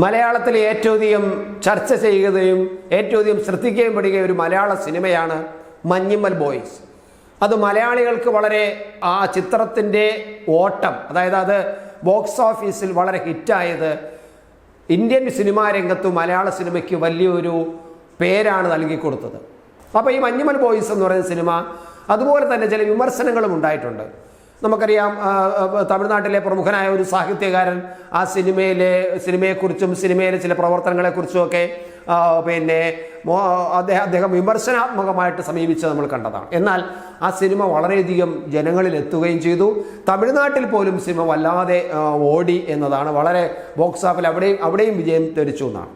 മലയാളത്തിൽ ഏറ്റവും അധികം ചർച്ച ചെയ്യുകയും ഏറ്റവും അധികം ശ്രദ്ധിക്കുകയും പെടുകയും ഒരു മലയാള സിനിമയാണ് മഞ്ഞിമ്മൽ ബോയ്സ്. അത് മലയാളികൾക്ക് വളരെ ആ ചിത്രത്തിന്റെ ഓട്ടം അതായത് അത് ബോക്സ് ഓഫീസിൽ വളരെ ഹിറ്റായത് ഇന്ത്യൻ സിനിമാ രംഗത്ത് മലയാള സിനിമയ്ക്ക് വലിയൊരു പേരാണ് നൽകി കൊടുത്തത് അപ്പോൾ ഈ മഞ്ഞുമൽ ബോയ്സ് എന്ന് പറയുന്ന സിനിമ അതുപോലെ തന്നെ ചില വിമർശനങ്ങളും ഉണ്ടായിട്ടുണ്ട്. നമുക്കറിയാം തമിഴ്നാട്ടിലെ പ്രമുഖനായ ഒരു സാഹിത്യകാരൻ ആ സിനിമയിലെ സിനിമയെക്കുറിച്ചും സിനിമയിലെ ചില പ്രവർത്തനങ്ങളെക്കുറിച്ചും ഒക്കെ പിന്നെ അദ്ദേഹം അദ്ദേഹം വിമർശനാത്മകമായിട്ട് സമീപിച്ചത് നമ്മൾ കണ്ടതാണ്. എന്നാൽ ആ സിനിമ വളരെയധികം ജനങ്ങളിൽ എത്തുകയും ചെയ്തു. തമിഴ്നാട്ടിൽ പോലും സിനിമ വല്ലാതെ ഓടി എന്നതാണ്. വളരെ ബോക്സ് ഓഫിൽ അവിടെയും അവിടെയും വിജയം തെളിച്ചു എന്നാണ്.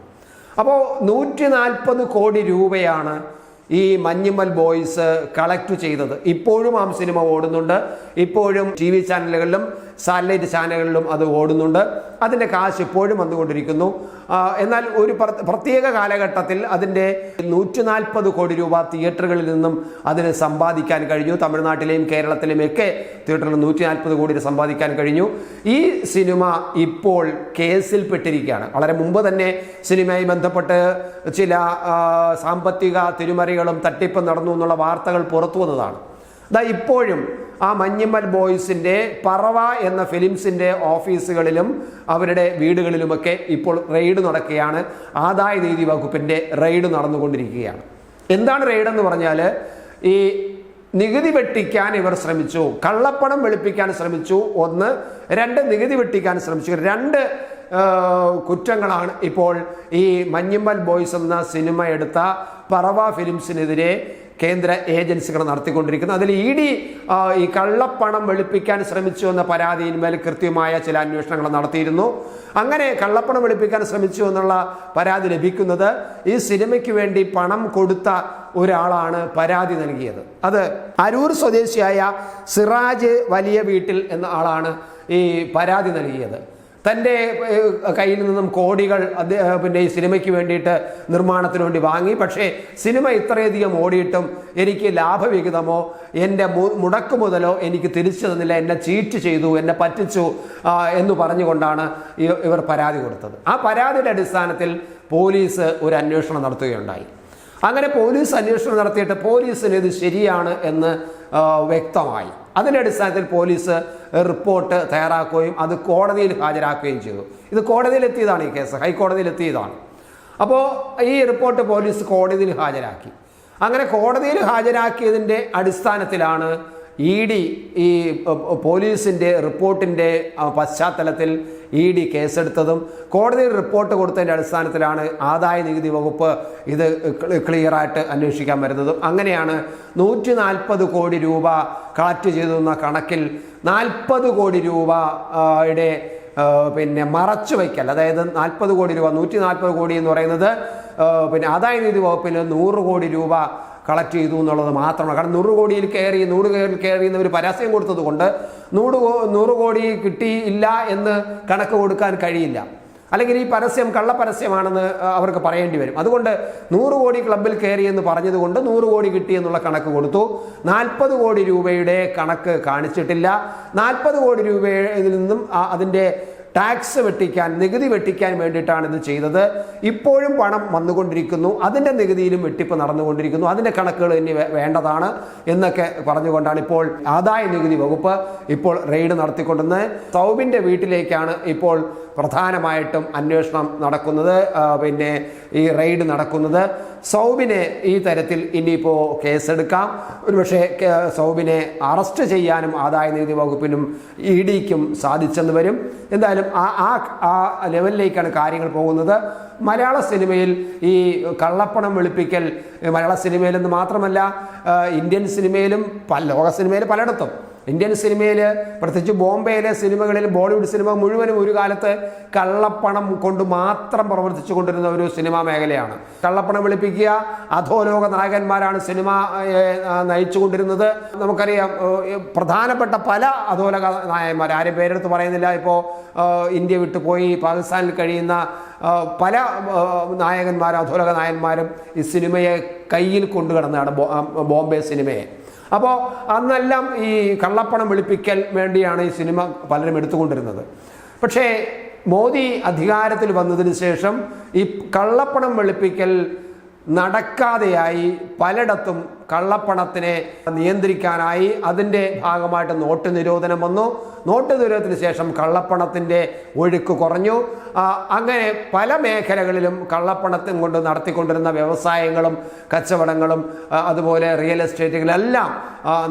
അപ്പോൾ നൂറ്റി നാൽപ്പത് കോടി രൂപയാണ് ഈ മഞ്ഞുമൽ ബോയ്സ് കളക്ട് ചെയ്തത്. ഇപ്പോഴും ആ സിനിമ ഓടുന്നുണ്ട്. ഇപ്പോഴും ടി വി ചാനലുകളിലും സാറ്റലൈറ്റ് ചാനലുകളിലും അത് ഓടുന്നുണ്ട്. അതിന്റെ കാശ് ഇപ്പോഴും വന്നുകൊണ്ടിരിക്കുന്നു. എന്നാൽ ഒരു പ്രത്യേക കാലഘട്ടത്തിൽ അതിന്റെ നൂറ്റി നാൽപ്പത് കോടി രൂപ തിയേറ്ററുകളിൽ നിന്നും അതിന് സമ്പാദിക്കാൻ കഴിഞ്ഞു. തമിഴ്നാട്ടിലെയും കേരളത്തിലെയും ഒക്കെ തിയേറ്ററിൽ നൂറ്റി നാൽപ്പത് കോടി സമ്പാദിക്കാൻ കഴിഞ്ഞു. ഈ സിനിമ ഇപ്പോൾ കേസിൽപ്പെട്ടിരിക്കുകയാണ് വളരെ മുമ്പ് തന്നെ സിനിമയുമായി ബന്ധപ്പെട്ട് ചില സാമ്പത്തിക തിരുമറികളും തട്ടിപ്പും നടന്നു എന്നുള്ള വാർത്തകൾ പുറത്തു വന്നതാണ്. ദാ ഇപ്പോഴും ആ മഞ്ഞിമ്മൽ ബോയ്സിന്റെ പറവ എന്ന ഫിലിംസിന്റെ ഓഫീസുകളിലും അവരുടെ വീടുകളിലുമൊക്കെ ഇപ്പോൾ റെയ്ഡ് നടക്കുകയാണ്. ആദായ നീതി വകുപ്പിന്റെ റെയ്ഡ് നടന്നുകൊണ്ടിരിക്കുകയാണ്. എന്താണ് റെയ്ഡ് എന്ന് പറഞ്ഞാൽ ഈ നികുതി വെട്ടിക്കാൻ ഇവർ ശ്രമിച്ചു കള്ളപ്പണം വെളുപ്പിക്കാൻ ശ്രമിച്ചു. ഒന്ന് രണ്ട് നികുതി വെട്ടിക്കാൻ ശ്രമിച്ചു. രണ്ട് കുറ്റങ്ങളാണ് ഇപ്പോൾ ഈ മഞ്ഞിമ്മൽ ബോയ്സ് എന്ന സിനിമ എടുത്ത പറവ ഫിലിംസിനെതിരെ കേന്ദ്ര ഏജൻസികൾ നടത്തിക്കൊണ്ടിരിക്കുന്നത് അതിൽ ഇ ഡി ഈ കള്ളപ്പണം വെളുപ്പിക്കാൻ ശ്രമിച്ചു എന്ന പരാതിയിന്മേൽ കൃത്യമായ ചില അന്വേഷണങ്ങൾ നടത്തിയിരുന്നു. അങ്ങനെ കള്ളപ്പണം വെളുപ്പിക്കാൻ ശ്രമിച്ചു എന്നുള്ള പരാതി ലഭിക്കുന്നത് ഈ സിനിമയ്ക്ക് വേണ്ടി പണം കൊടുത്ത ഒരാളാണ് പരാതി നൽകിയത്. അത് അരൂർ സ്വദേശിയായ സിറാജ് വലിയ വീട്ടിൽ എന്ന ആളാണ് ഈ പരാതി നൽകിയത്. തന്റെ കയ്യിൽ നിന്നും കോടികൾ പിന്നെ ഈ സിനിമയ്ക്ക് വേണ്ടിയിട്ട് നിർമ്മാണത്തിന് വേണ്ടി വാങ്ങി. പക്ഷേ സിനിമ ഇത്രയധികം ഓടിയിട്ടും എനിക്ക് ലാഭവിഹിതമോ എന്റെ മുടക്ക് മുതലോ എനിക്ക് തിരിച്ചു തന്നില്ല എന്നെ ചീറ്റ് ചെയ്തു എന്നെ പറ്റിച്ചു എന്ന് പറഞ്ഞുകൊണ്ടാണ് ഇവർ പരാതി കൊടുത്തത്. ആ പരാതിയുടെ അടിസ്ഥാനത്തിൽ പോലീസ് ഒരു അന്വേഷണം നടത്തുകയുണ്ടായി. അങ്ങനെ പോലീസ് അന്വേഷണം നടത്തിയിട്ട് പോലീസിന് ഇത് ശരിയാണ് എന്ന് വ്യക്തമായി. അതിന്റെ അടിസ്ഥാനത്തിൽ പോലീസ് റിപ്പോർട്ട് തയ്യാറാക്കുകയും അത് കോടതിയിൽ ഹാജരാക്കുകയും ചെയ്തു. ഇത് കോടതിയിലെത്തിയതാണ് ഈ കേസ്. ഹൈക്കോടതിയിലെത്തിയതാണ്. അപ്പോൾ ഈ റിപ്പോർട്ട് പോലീസ് കോടതിയിൽ ഹാജരാക്കി. അങ്ങനെ കോടതിയിൽ ഹാജരാക്കിയതിന്റെ അടിസ്ഥാനത്തിലാണ് ഇ ഡി ഈ പോലീസിന്റെ റിപ്പോർട്ടിന്റെ പശ്ചാത്തലത്തിൽ ഇ ഡി കേസെടുത്തതും കോടതിയിൽ റിപ്പോർട്ട് കൊടുത്തതിന്റെ അടിസ്ഥാനത്തിലാണ് ആദായ നികുതി വകുപ്പ് ഇത് ക്ലി- ക്ലിയറായിട്ട് അന്വേഷിക്കാൻ വരുന്നതും. അങ്ങനെയാണ് നൂറ്റി നാൽപ്പത് കോടി രൂപ കളക്ട് ചെയ്തു എന്ന കണക്കിൽ നാൽപ്പത് കോടി രൂപ യുടെ പിന്നെ മറച്ചു വയ്ക്കൽ. അതായത് നാൽപ്പത് കോടി രൂപ നൂറ്റി നാൽപ്പത് കോടി എന്ന് പറയുന്നത് പിന്നെ ആദായ നികുതി വകുപ്പിൽ നൂറ് കോടി രൂപ കളക്ട് ചെയ്തു എന്നുള്ളത് മാത്രമാണ്. കാരണം നൂറ് കോടിയിൽ കയറി നൂറ് കയറി കയറി എന്നവർ പരാസ്യം കൊടുത്തത് കൊണ്ട് നൂറ് നൂറ് കോടി കിട്ടിയില്ല എന്ന് കണക്ക് കൊടുക്കാൻ കഴിയില്ല. അല്ലെങ്കിൽ ഈ പരസ്യം കള്ളപ്പരസ്യമാണെന്ന് അവർക്ക് പറയേണ്ടി വരും. അതുകൊണ്ട് നൂറ് കോടി ക്ലബിൽ കയറി എന്ന് പറഞ്ഞതുകൊണ്ട് നൂറ് കോടി കിട്ടി എന്നുള്ള കണക്ക് കൊടുത്തു. നാൽപ്പത് കോടി രൂപയുടെ കണക്ക് കാണിച്ചിട്ടില്ല. നാൽപ്പത് കോടി രൂപയിൽ നിന്നും അതിന്റെ ടാക്സ് വെട്ടിക്കാൻ നികുതി വെട്ടിക്കാൻ വേണ്ടിയിട്ടാണ് ഇത് ചെയ്തത്. ഇപ്പോഴും പണം വന്നുകൊണ്ടിരിക്കുന്നു. അതിന്റെ നികുതിയിലും വെട്ടിപ്പ് നടന്നുകൊണ്ടിരിക്കുന്നു. അതിന്റെ കണക്കുകൾ ഇനി വേണ്ടതാണ് എന്നൊക്കെ പറഞ്ഞുകൊണ്ടാണ് ഇപ്പോൾ ആദായ നികുതി വകുപ്പ് ഇപ്പോൾ റെയ്ഡ് നടത്തിക്കൊണ്ടുവന്ന് സൗബിന്റെ വീട്ടിലേക്കാണ് ഇപ്പോൾ പ്രധാനമായിട്ടും അന്വേഷണം നടക്കുന്നത്. പിന്നെ ഈ റെയ്ഡ് നടക്കുന്നത്. സൗബിനെ ഈ തരത്തിൽ ഇനിയിപ്പോൾ കേസെടുക്കാം. ഒരുപക്ഷെ സൗബിനെ അറസ്റ്റ് ചെയ്യാനും ആദായ നികുതി വകുപ്പിനും ഇ ഡിക്കും സാധിച്ചെന്ന് വരും. എന്തായാലും ആ ആ ലെവലിലേക്കാണ് കാര്യങ്ങൾ പോകുന്നത്. മലയാള സിനിമയിൽ ഈ കള്ളപ്പണം വെളുപ്പിക്കൽ മലയാള സിനിമയിലെന്ന് മാത്രമല്ല ഇന്ത്യൻ സിനിമയിലും ലോക സിനിമയിൽ പലയിടത്തും ഇന്ത്യൻ സിനിമയിൽ പ്രത്യേകിച്ച് ബോംബെയിലെ സിനിമകളിൽ ബോളിവുഡ് സിനിമ മുഴുവനും ഒരു കാലത്ത് കള്ളപ്പണം കൊണ്ട് മാത്രം പ്രവർത്തിച്ചു കൊണ്ടിരുന്ന ഒരു സിനിമാ മേഖലയാണ്. കള്ളപ്പണം വെളുപ്പിക്കുക അധോലോക നായകന്മാരാണ് സിനിമ നയിച്ചുകൊണ്ടിരുന്നത് നമുക്കറിയാം പ്രധാനപ്പെട്ട പല അധോലോക നായകന്മാർ ആരും പേരെടുത്ത് പറയുന്നില്ല. ഇപ്പോൾ ഇന്ത്യ വിട്ടുപോയി പാകിസ്ഥാനിൽ കഴിയുന്ന പല നായകന്മാരും അധോലോക നായകന്മാരും ഈ സിനിമയെ കയ്യിൽ കൊണ്ടു കിടന്നതാണ് ബോംബെ സിനിമയെ. അപ്പോൾ അന്നെല്ലാം ഈ കള്ളപ്പണം വെളുപ്പിക്കൽ വേണ്ടിയാണ് ഈ സിനിമ പലരും എടുത്തുകൊണ്ടിരുന്നത്. പക്ഷേ മോദി അധികാരത്തിൽ വന്നതിന് ശേഷം ഈ കള്ളപ്പണം വെളുപ്പിക്കൽ നടക്കാതെയായി പലയിടത്തും കള്ളപ്പണത്തിനെ നിയന്ത്രിക്കാനായി അതിന്റെ ഭാഗമായിട്ട് നോട്ട് നിരോധനം വന്നു. നോട്ട് ദുരിതത്തിന് ശേഷം കള്ളപ്പണത്തിന്റെ ഒഴുക്ക് കുറഞ്ഞു. അങ്ങനെ പല മേഖലകളിലും കള്ളപ്പണത്തും കൊണ്ട് നടത്തിക്കൊണ്ടിരുന്ന വ്യവസായങ്ങളും കച്ചവടങ്ങളും അതുപോലെ റിയൽ എസ്റ്റേറ്റുകളെല്ലാം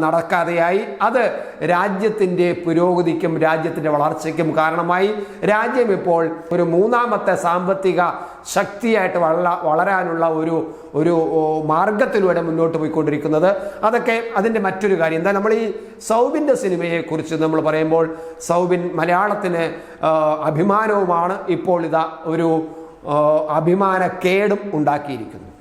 നടക്കാതെയായി. അത് രാജ്യത്തിന്റെ പുരോഗതിക്കും രാജ്യത്തിന്റെ വളർച്ചയ്ക്കും കാരണമായി. രാജ്യം ഇപ്പോൾ ഒരു മൂന്നാമത്തെ സാമ്പത്തിക ശക്തിയായിട്ട് വള വളരാനുള്ള ഒരു ഒരു മാർഗത്തിലൂടെ മുന്നോട്ട് പോയിക്കൊണ്ടിരിക്കുന്നത്. അതൊക്കെ അതിന്റെ മറ്റൊരു കാര്യം. എന്താ നമ്മൾ ഈ സൗബിന്റെ സിനിമയെക്കുറിച്ച് നമ്മൾ പറയുമ്പോൾ സൗബിൻ മലയാളത്തിന് അഭിമാനവുമാണ് ഇപ്പോൾ ഇതാ ഒരു അഭിമാന അഭിമാനക്കേടും ഉണ്ടാക്കിയിരിക്കുന്നു